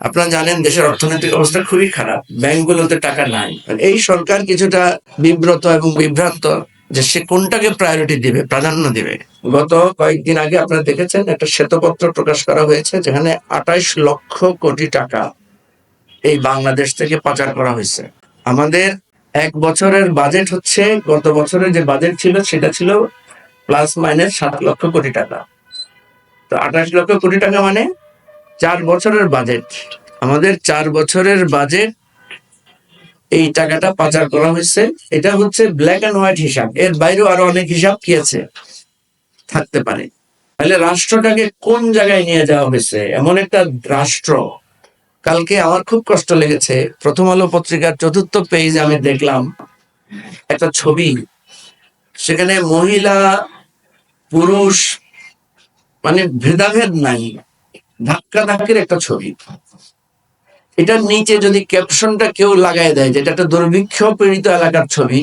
আপনারা জানেন দেশের অর্থনৈতিক অবস্থা খুবই খারাপ। ব্যাংকগুলোতে টাকা নাই। এই সরকার কিছুটা বিব্রত এবং বিভ্রান্ত যে সে কোনটাকে প্রায়োরিটি দিবে, প্রাধান্য দিবে। গত কয়েকদিন আগে আপনারা দেখেছেন একটা শ্বেতপত্র প্রকাশ করা হয়েছে, যেখানে আঠাইশ লক্ষ কোটি টাকা এই বাংলাদেশ থেকে পাচার করা হয়েছে। আমাদের এক বছরের বাজেট হচ্ছে, গত বছরের যে বাজেট ছিল সেটা ছিল প্লাস মাইনাস সাত লক্ষ কোটি টাকা। তো আঠাশ লক্ষ কোটি টাকা মানে চার বছরের বাজেট আমাদের চার বছরের বাজেট এই টাকাটা পাচার করা হয়েছে। এটা হচ্ছে ব্ল্যাক অ্যান্ড হোয়াইট হিসাব। এর বাইরেও আরও অনেক হিসাব কি আছে? থাকতে পারে। তাহলে রাষ্ট্রটাকে কোন জায়গায় নিয়ে যাওয়া হয়েছে? এমন একটা রাষ্ট্র। কালকে আমার খুব কষ্ট লেগেছে। প্রথম আলো পত্রিকার চতুর্থ পেজ আমি দেখলাম। একটা ছবি। সেখানে মহিলা, পুরুষ মানে ভেদাভেদ নাই। ধাক্কা ধাক্কির একটা ছবি। এটার নিচে যদি ক্যাপশনটা কেউ লাগাই দেয়, যেটা একটা দুর্ভিক্ষ পীড়িত এলাকার ছবি,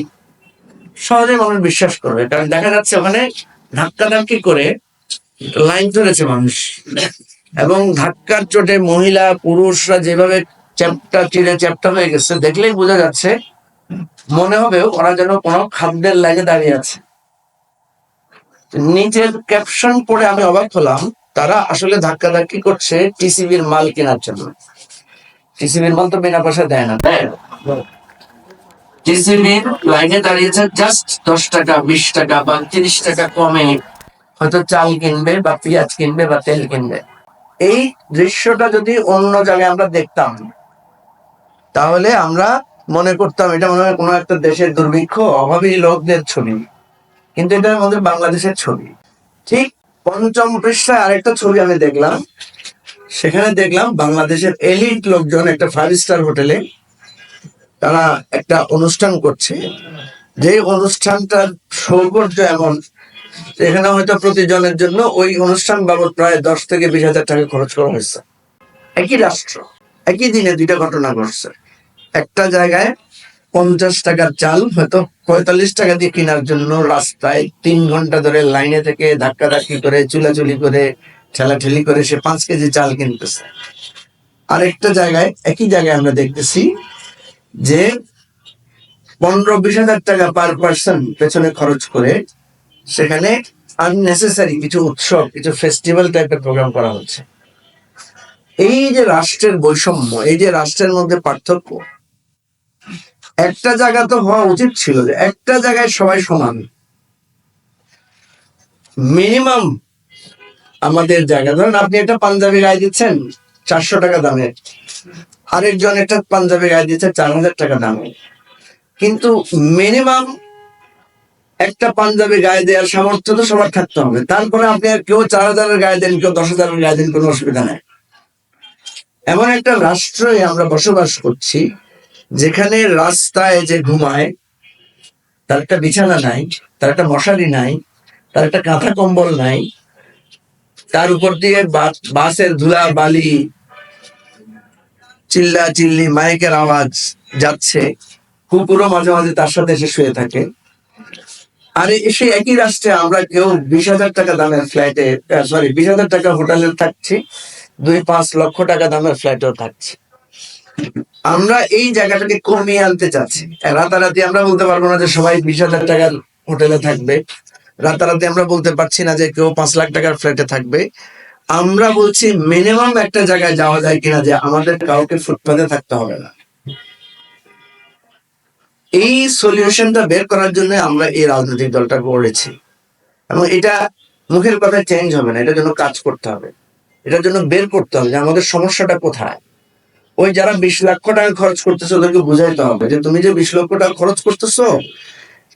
সহজে মানুষ বিশ্বাস করবে। কারণ দেখা যাচ্ছে ওখানে ধাক্কা ধাক্কি করে লাইন ধরেছে মানুষ। এবং ধাক্কার চোটে মহিলা, পুরুষরা যেভাবে চ্যাপটা চিড়ে চ্যাপটা হয়ে গেছে, দেখলেই বোঝা যাচ্ছে মনে হবে ওরা যেন কোনো খাদ্যের লাইনে দাঁড়িয়ে আছে। নিচের ক্যাপশন পড়ে আমি অবাক হলাম তারা আসলে ধাক্কা ধাক্কি করছে টিসিবির মাল কেনার জন্য। টিসিবির মাল তো বিনা পয়সা দেয় না তাই টিসিবির লাইনে দাঁড়িয়েছে জাস্ট দশ টাকা, বিশ টাকা বা তিরিশ টাকা কমে হয়তো চাল কিনবে বা পেঁয়াজ কিনবে বা তেল কিনবে। এই দৃশ্যটা যদি অন্য জায়গায় আমরা দেখতাম, তাহলে আমরা মনে করতাম এটা মনে হয় কোনো একটা দেশের দুর্ভিক্ষ, অভাবী লোকদের ছবি। কিন্তু এটা আমাদের বাংলাদেশের ছবি। ঠিক পঞ্চম পৃষ্ঠায় আরেকটা ছবি আমি দেখলাম। সেখানে দেখলাম বাংলাদেশের এলিট লোকজন একটা ফাইভ স্টার হোটেলে তারা একটা অনুষ্ঠান করছে। যে অনুষ্ঠানটার সৌকর্য এমন, এখানে হয়তো প্রতিজনের জন্য ওই অনুষ্ঠান বাবদ প্রায় দশ থেকে বিশ হাজার টাকা খরচ করা হয়েছে। একই রাষ্ট্র, একই দিনে দুইটা ঘটনা ঘটছে। একটা জায়গায় পঞ্চাশ টাকার চাল, হয়তো পঁয়তাল্লিশ টাকা দিয়ে কেনার জন্য রাস্তায় তিন ঘণ্টা ধরে লাইনে থেকে ধাক্কা ধাক্কি করে, চুলাচুলি করে, ঠেলাঠেলি করে সে পাঁচ কেজি চাল কিনতেছে। আরেকটা জায়গায়, একই জায়গায় আমরা দেখতেছি যে পনেরো বিশ হাজার টাকা পার পার্সন পেছনে খরচ করে সেখানে আননেসেসারি কিছু উৎসব, কিছু ফেস্টিভ্যাল টাইপের প্রোগ্রাম করা হচ্ছে। এই যে রাষ্ট্রের বৈষম্য, এই যে রাষ্ট্রের মধ্যে পার্থক্য একটা জায়গা তো হওয়া উচিত ছিল যে একটা জায়গায় সবাই সমান। মিনিমাম আমাদের জায়গা। ধরেন আপনি একটা পাঞ্জাবি গায়ে দিচ্ছেন, চারশো টাকা দামের আরেকজন একটা পাঞ্জাবি গায়ে দিচ্ছে, চার হাজার টাকা দামে। কিন্তু মিনিমাম একটা পাঞ্জাবি গায়ে দেওয়ার সামর্থ্য তো সবার থাকতে হবে। তারপরে আপনি আর কেউ চার হাজারের গায়ে দেন, কেউ দশ হাজারের গায়ে দেন, কোনো অসুবিধা নেই। এমন একটা রাষ্ট্রে আমরা বসবাস করছি যেখানে রাস্তায় যে ঘুমায়, তার একটা বিছানা নাই, তার একটা মশারি নাই, তার একটা কাঁথা কম্বল নাই, তার উপর দিয়ে বাসের ধুলা, বালি, চিল্লা চিল্লি, মাইকের আওয়াজ যাচ্ছে। কুকুরও মাঝে মাঝে তার সাথে এসে শুয়ে থাকে। আর সেই একই রাষ্ট্রে আমরা কেউ বিশ হাজার টাকা দামের ফ্ল্যাটে সরি বিশ হাজার টাকা হোটেলে থাকছি, দুই পাঁচ লক্ষ টাকা দামের ফ্ল্যাটেও থাকছি। আমরা এই জায়গাটাকে কমিয়ে আনতে চাচ্ছি। রাতারাতি আমরা বলতে পারব না যে সবাই বিশ হাজার টাকার হোটেলে থাকবে। রাতারাতি আমরা বলতে পারছি না যে কেউ পাঁচ লাখ টাকার ফ্ল্যাটে থাকবে। আমরা বলছি মিনিমাম একটা জায়গায় যাওয়া যায় কিনা যে আমাদের কাউকে ফুটপাতে থাকতে হবে না। এই সলিউশনটা বের করার জন্য আমরা এই রাজনৈতিক দলটা গড়েছি। এবং এটা মুখের কথা চেঞ্জ হবে না, এটার জন্য কাজ করতে হবে। এটার জন্য বের করতে হবে যে আমাদের সমস্যাটা কোথায়? ওই যারা বিশ লক্ষ টাকা খরচ করতেছে ওদেরকে বুঝাইতে হবে যে তুমি যে বিশ লক্ষ টাকা খরচ করতেছো,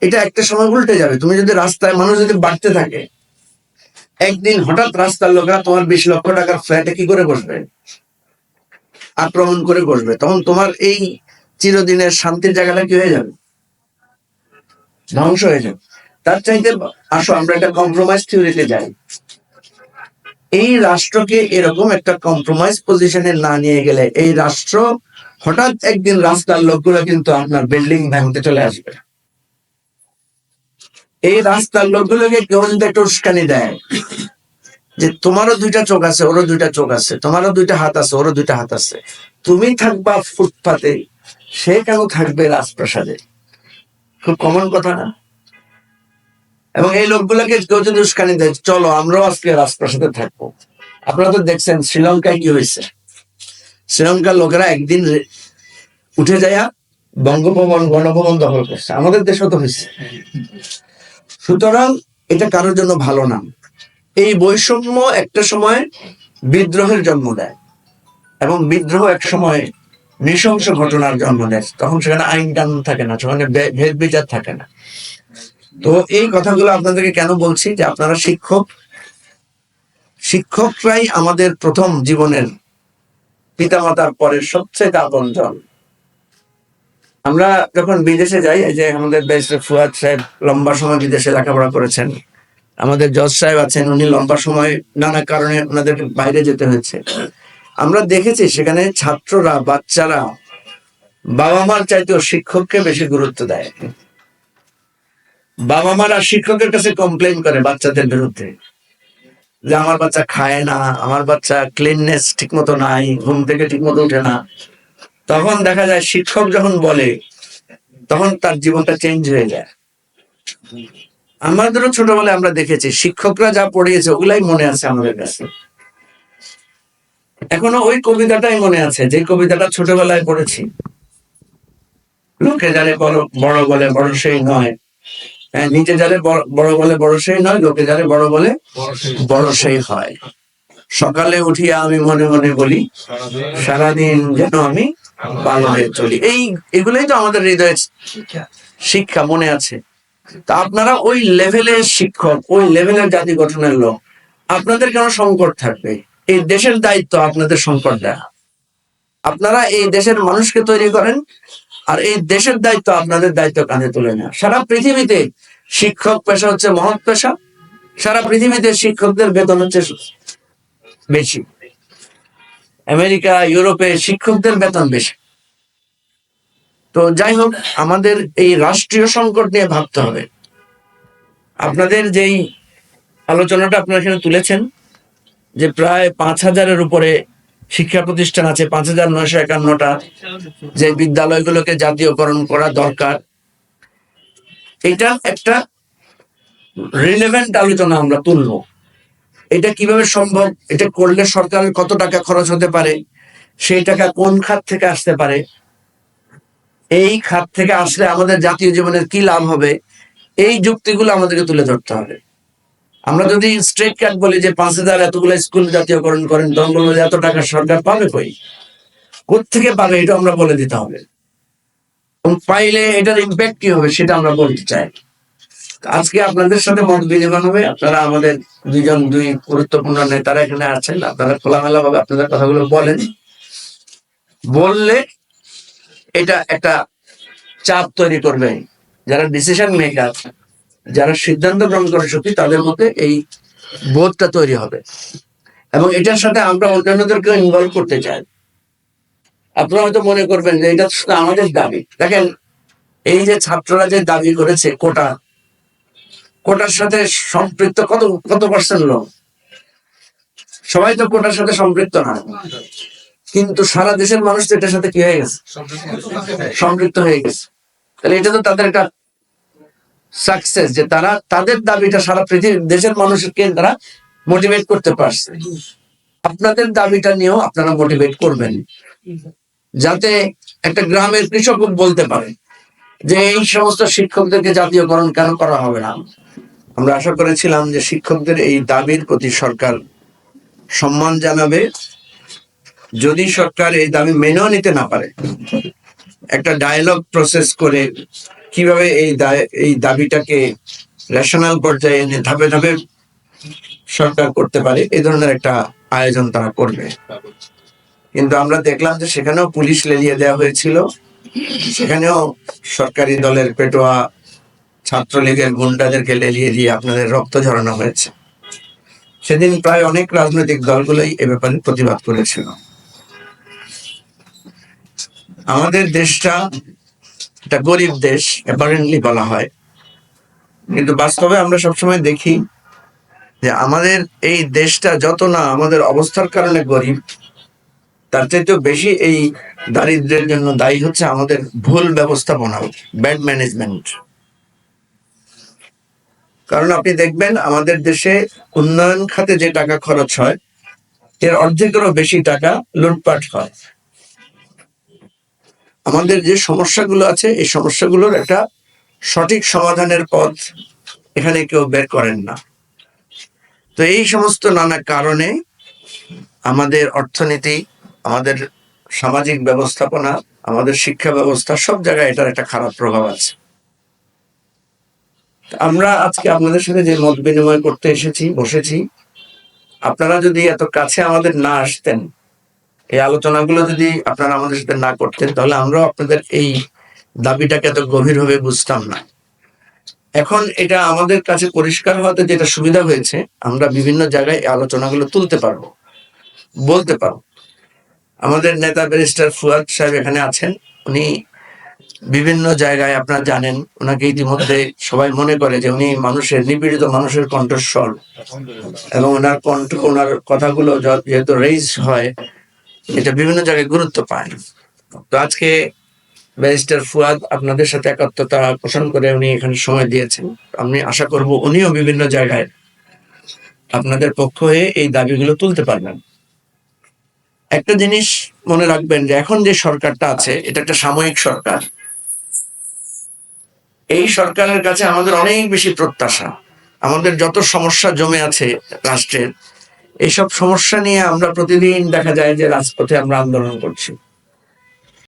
এটা একটা সময় উল্টে যাবে। তুমি যদি রাস্তায় মানুষ যদি বাড়তে থাকে, একদিন হঠাৎ রাস্তার লোকেরা তোমার বিশ লক্ষ টাকার ফ্ল্যাটে কি করে বসবে? আক্রমণ করে বসবে। তখন তোমার এই চিরদিনের শান্তির জায়গাটা কি হয়ে যাবে? ধ্বংস হয়ে যাবে। তার চাইতে, আসো, আমরা একটা কম্প্রোমাইজ থিওরিতে যাই। এই রাষ্ট্রকে এরকম একটা কম্প্রোমাইজ পজিশনে না নিয়ে গেলে এই রাষ্ট্র হঠাৎ একদিন রাস্তার লোকগুলো কিন্তু আপনার বিল্ডিং ভাঙতে চলে আসবে। এই রাস্তার লোকগুলোকে কেউ যদি একটা উস্কানি দেয়, যে তোমারও দুইটা চোখ আছে, ওরও দুইটা চোখ আছে, তোমারও দুইটা হাত আছে, ওরও দুইটা হাত আছে, তুমি থাকবা ফুটপাতে, সে কেন থাকবে রাজপ্রাসাদে? খুব কমন কথা না? এবং এই লোকগুলোকে কেউ যদি উস্কানি দেয়, চলো, আমরাও আজকে রাজপ্রাসাদে থাকব। আপনারা তো দেখছেন, শ্রীলঙ্কায় কি হয়েছে? শ্রীলঙ্কার লোকেরা একদিন উঠে যায়া বঙ্গভবন, গণভবন দখল করছে। আমাদের দেশেও তো হয়েছে। সুতরাং এটা কারোর জন্য ভালো না। এই বৈষম্য একটা সময় বিদ্রোহের জন্ম দেয় এবং বিদ্রোহ এক সময় নৃশংস ঘটনার জন্ম দেয়। তখন সেখানে আইন কানুন থাকে না, সেখানে ভেদ বিচার থাকে না। তো এই কথাগুলো আপনাদেরকে কেন বলছি? যে আপনারা শিক্ষক, শিক্ষকরাই আমাদের প্রথম জীবনের পিতামাতার পরে সবচেয়ে আপনজন আমরা যখন বিদেশে যাই যে আমাদের ফুয়াদ সাহেব লম্বা সময় বিদেশে লেখাপড়া করেছেন, আমাদের জজ সাহেব আছেন, উনি লম্বা সময় নানা কারণে ওনাদেরকে বাইরে যেতে হয়েছে। আমরা দেখেছি সেখানে ছাত্ররা, বাচ্চারা বাবা মার চাইতেও শিক্ষককে বেশি গুরুত্ব দেয়। বাবা মারা শিক্ষকের কাছে কমপ্লেন করে বাচ্চাদের বিরুদ্ধে যে আমার বাচ্চা খায় না, আমার বাচ্চা ক্লিননেস ঠিক মতো নাই, ঘুম থেকে ঠিক মতো উঠে না। তখন দেখা যায় শিক্ষক যখন বলে, তখন তার জীবনটা চেঞ্জ হয়ে যায়। আমাদেরও ছোটবেলায় আমরা দেখেছি, শিক্ষকরা যা পড়িয়েছে ওগুলাই মনে আছে আমাদের কাছে। এখনও ওই কবিতাটাই মনে আছে, যে কবিতাটা ছোটবেলায় পড়েছি। লোকে জানে বড় বড় বলে, বড় সেই নয়। হ্যাঁ, নিজে যারে বড়- বড় বলে বড় সেই নয় লোকে যারে বড় বলে বড় সেই হয়। সকালে উঠিয়া আমি মনে মনে বলি সারাদিন যেন আমি ভালো হয়ে চলি। এই এগুলোই তো আমাদের হৃদয়ের শিক্ষা মনে আছে। তা আপনারা ওই লেভেলের শিক্ষক ওই লেভেলের জাতি গঠনের লোক আপনাদের কেন সংকট থাকবে? এই দেশের দায়িত্ব আপনাদের সংকট দেয়া। আপনারা এই দেশের মানুষকে তৈরি করেন আর এই দেশের দায়িত্ব আপনাদের দায়িত্ব কাঁধে তুলে নেওয়া। সারা পৃথিবীতে শিক্ষক পেশা হচ্ছে মহৎ পেশা। সারা পৃথিবীতে শিক্ষকদের বেতন হচ্ছে বেশি। আমেরিকা, ইউরোপে শিক্ষকদের বেতন বেশি। তো যাই হোক, আমাদের এই রাষ্ট্রীয় সংকট নিয়ে ভাবতে হবে। আপনাদের যেই আলোচনাটা আপনারা এখানে তুলেছেন, যে প্রায় পাঁচ হাজারের উপরে শিক্ষা প্রতিষ্ঠান আছে পাঁচ হাজার নয়শো একান্নটা, যে বিদ্যালয়গুলোকে জাতীয়করণ করা দরকার। এটা একটা রিলেভেন্ট আলোচনা আমরা তুলবো। এটা কীভাবে সম্ভব? এটা করলে সরকারের কত টাকা খরচ হতে পারে? সেই টাকা কোন খাত থেকে আসতে পারে? এই খাত থেকে আসলে আমাদের জাতীয় জীবনের কি লাভ হবে? এই যুক্তিগুলো আমাদেরকে তুলে ধরতে হবে। আমরা যদি স্ট্রেট কাট বলি যে পাঁচ হাজার এতগুলো স্কুল জাতীয়করণ করেন তখন এত টাকা সরকার পাবে কই? থেকে পাবে এটা আমরা বলে দিতে হবে। পাইলে এটার ইম্প্যাক্ট কি হবে সেটা আমরা বলতে চাই। আজকে আপনাদের সাথে মত বিনিময় হবে। আপনারা আমাদের দুইজন, দুই গুরুত্বপূর্ণ নেতারা এখানে আছেন। আপনারা খোলামেলা ভাবে আপনাদের কথাগুলো বলেন। বললে এটা একটা চাপ তৈরি করবে। যারা ডিসিশন মেকার যারা সিদ্ধান্ত গ্রহণ করে সত্যি তাদের মধ্যে এই বোধটা তৈরি হবে। এবং এটার সাথে আমরা অন্যান্যদেরকে ইনভলভ করতে চাই। আপনারা হয়তো মনে করবেন যে এটা শুধু আমাদের দাবি। দেখেন এই যে ছাত্ররা যে দাবি করেছে কোটা কোটার সাথে সম্পৃক্ত কত কত পার্সেন্ট লোক? সবাই তো কোটার সাথে সম্পৃক্ত না। কিন্তু সারা দেশের মানুষ তো এটার সাথে কি হয়ে গেছে। সম্পৃক্ত হয়ে গেছে। তাহলে এটা তো তাদের একটা সাকসেস যে তারা তাদের দাবিটা সারা পৃথিবীর দেশের মানুষকে তারা মোটিভেট করতে পারছে। আপনাদের দাবিটা নিয়েও আপনারা মোটিভেট করবেন। যাতে একটা গ্রামের কৃষক বলতে পারে যে এই সমস্ত শিক্ষকদেরকে জাতীয়করণ কেন করা হবে না? আমরা আশা করেছিলাম যে শিক্ষকদের এই দাবির প্রতি সরকার সম্মান জানাবে। যদি সরকার এই দাবি মেনেও নিতে না পারে, একটা ডায়ালগ প্রসেস করে কীভাবে এই এই দাবিটাকে ন্যাশনাল পর্যায়ে এনে ধাপে ধাপে সরকার করতে পারে এই ধরনের একটা আয়োজন তারা করবে। কিন্তু আমরা দেখলাম যে সেখানেও পুলিশ লেলিয়ে দেওয়া হয়েছিল। সেখানেও সরকারি দলের পেটোয়া ছাত্রলীগের গুন্ডাদেরকে লেলিয়ে দিয়ে আপনাদের রক্ত ঝরানো হয়েছে। সেদিন প্রায় অনেক রাজনৈতিক দলগুলোই এ ব্যাপারে প্রতিবাদ করেছিল। আমাদের দেশটা একটা গরিব দেশ অ্যাপারেন্টলি বলা হয়। কিন্তু বাস্তবে আমরা সবসময় দেখি যে আমাদের এই দেশটা যত না আমাদের অবস্থার কারণে গরিব, তার চাইতেও বেশি এই দারিদ্র্যের জন্য দায়ী হচ্ছে আমাদের ভুল ব্যবস্থাপনা ব্যাড ম্যানেজমেন্ট কারণ আপনি দেখবেন আমাদের দেশে উন্নয়ন খাতে যে টাকা খরচ হয়, এর অর্ধেকেরও বেশি টাকা লুটপাট হয়। আমাদের যে সমস্যাগুলো আছে, এই সমস্যাগুলোর একটা সঠিক সমাধানের পথ এখানে কেউ বের করেন না। তো এই সমস্ত নানা কারণে আমাদের অর্থনীতি, আমাদের সামাজিক ব্যবস্থাপনা, আমাদের শিক্ষা ব্যবস্থা সব জায়গায় এটার একটা খারাপ প্রভাব আছে। আমরা আজকে আপনাদের সাথে যে মত বিনিময় করতে এসেছি, বসেছি, আপনারা যদি এত কাছে আমাদের না আসতেন এই আলোচনাগুলো যদি আপনারা আমাদের সাথে না করতেন, তাহলে আমরাও আপনাদের এই দাবিটাকে এত গভীরভাবে বুঝতাম না। এখন এটা আমাদের কাছে পরিষ্কার হওয়াতে যেটা সুবিধা হয়েছে, আমরা বিভিন্ন জায়গায় আলোচনাগুলো তুলতে পারব। বলতে পারব। আমাদের নেতা ব্যারিস্টার ফুয়াদ সাহেব এখানে আছেন। উনি বিভিন্ন জায়গায় আপনারা জানেন, ওনাকে ইতিমধ্যে সবাই মনে করে যে উনি মানুষের, নিপীড়িত মানুষের কণ্ঠস্বর। এবং ওনার কণ্ঠ, ওনার কথাগুলো যেহেতু রেইজ হয় এটা বিভিন্ন জায়গায় গুরুত্ব পায়। তো আজকে ব্যারিস্টার ফুয়াদ আপনাদের সাথে একাত্মতা পোষণ করে উনি এখানে সময় দিয়েছেন। আমি আশা করব উনিও বিভিন্ন জায়গায় আপনাদের পক্ষ হয়ে এই দাবিগুলো তুলতে পারবেন। একটা জিনিস মনে রাখবেন যে এখন যে সরকারটা আছে, এটা একটা সাময়িক সরকার। এই সরকারের কাছে আমাদের অনেক বেশি প্রত্যাশা। আমাদের যত সমস্যা জমে আছে রাষ্ট্রের এইসব সমস্যা নিয়ে আমরা প্রতিদিন দেখা যায় যে রাজপথে আমরা আন্দোলন করছি।